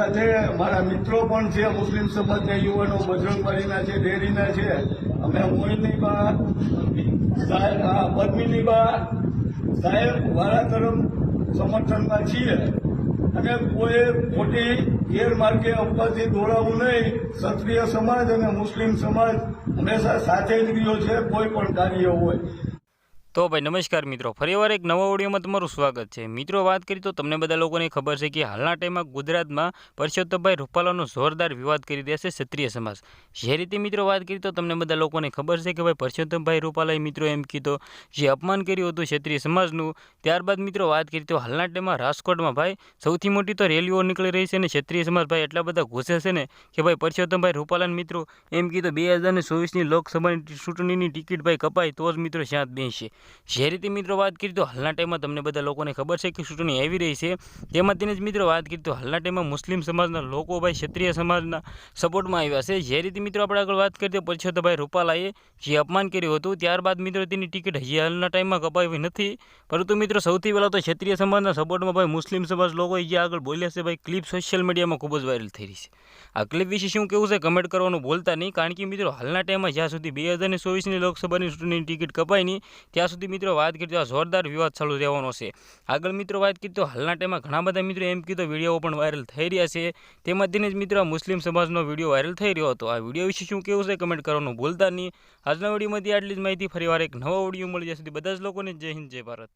સાથે મારા મિત્રો પણ છે, મુસ્લિમ સમાજના યુવાનો, બજરંગબલીના છે ડેરીના છે. અમે મોહિનીબા સાહેબ પદ્મિની પદ્મિનીબા સાહેબ વાળા તરફ સમર્થનમાં છીએ. અને કોઈ ખોટી ગેરમાર્ગે અપવાથી દોડાવવું નહીં. ક્ષત્રિય સમાજ અને મુસ્લિમ સમાજ હંમેશા સાથે જ રહ્યો છે, કોઈ પણ કાર્ય હોય. તો ભાઈ નમસ્કાર મિત્રો ફરીવાર એક નવા ઓડિયોમાં તમારું સ્વાગત છે. મિત્રો, વાત કરી તો તમને બધા લોકોને ખબર છે કે હાલના ટાઈમમાં ગુજરાતમાં પરસોત્તમભાઈ રૂપાલાનો જોરદાર વિવાદ કરી દેશે ક્ષત્રિય સમાજ. જે રીતે મિત્રો વાત કરી તો તમને બધા લોકોને ખબર છે કે ભાઈ પરસોત્તમભાઈ રૂપાલાએ મિત્રો એમ કીધો, જે અપમાન કર્યું હતું ક્ષત્રિય સમાજનું. ત્યારબાદ મિત્રો વાત કરી તો હાલના ટાઈમમાં રાજકોટમાં ભાઈ સૌથી મોટી તો રેલીઓ નીકળી રહી છે અને ક્ષત્રિય સમાજ ભાઈ એટલા બધા ઘૂસે છે ને કે ભાઈ પરસોત્તમભાઈ રૂપાલાને મિત્રો એમ કીધું, બે હજાર ચોવીસની લોકસભાની ચૂંટણીની ટિકિટ ભાઈ કપાય તો જ મિત્રો શાંત બેસશે. જે રીતે મિત્રો વાત કરી તો હાલના ટાઈમમાં તમને બધા લોકોને ખબર છે કે ચૂંટણી આવી રહી છે. તેમાં તેને જ મિત્રો વાત કરી તો હાલના ટાઈમમાં મુસ્લિમ સમાજના લોકો ભાઈ ક્ષત્રિય સમાજના સપોર્ટમાં આવ્યા છે. જે રીતે મિત્રો આપણે આગળ વાત કરીએ તો પરસોત્તમભાઈ રૂપાલાએ જે અપમાન કર્યું હતું, ત્યારબાદ મિત્રો તેની ટિકિટ હજી હાલના ટાઈમમાં કપાવી નથી. પરંતુ મિત્રો સૌથી પહેલાં તો ક્ષત્રિય સમાજના સપોર્ટમાં ભાઈ મુસ્લિમ સમાજ લોકો જે આગળ બોલ્યા છે ભાઈ, ક્લિપ સોશિયલ મીડિયામાં ખૂબ જ વાયરલ થઈ રહી છે. આ ક્લિપ વિશે શું કેવું છે કમેન્ટ કરવાનું બોલતા નહીં, કારણ કે મિત્રો હાલના ટાઈમમાં જ્યાં સુધી બે હજાર ચોવીસની લોકસભાની ચૂંટણીની ટિકિટ કપાય નહીં, ત્યાં સુધી મિત્રો વાત કરી તો જોરદાર વિવાદ ચાલુ રહેવાનો છે. આગળ મિત્રો વાત કરી તો હાલના ટાઈમમાં ઘણા બધા મિત્રો એમ કીધો વીડિયો પણ વાયરલ થઈ રહ્યા છે. તેમાંથીને જ મિત્રો મુસ્લિમ સમાજનો વીડિયો વાયરલ થઈ રહ્યો હતો. આ વીડિયો વિશે શું કેવું છે કમેન્ટ કરવાનું ભૂલતા નહીં. આજના વિડીયોમાંથી આટલી જ માહિતી ફરીવાર એક નવા વીડિયો મળી જશે બધા જ લોકોને જય હિન્દ, જય ભારત.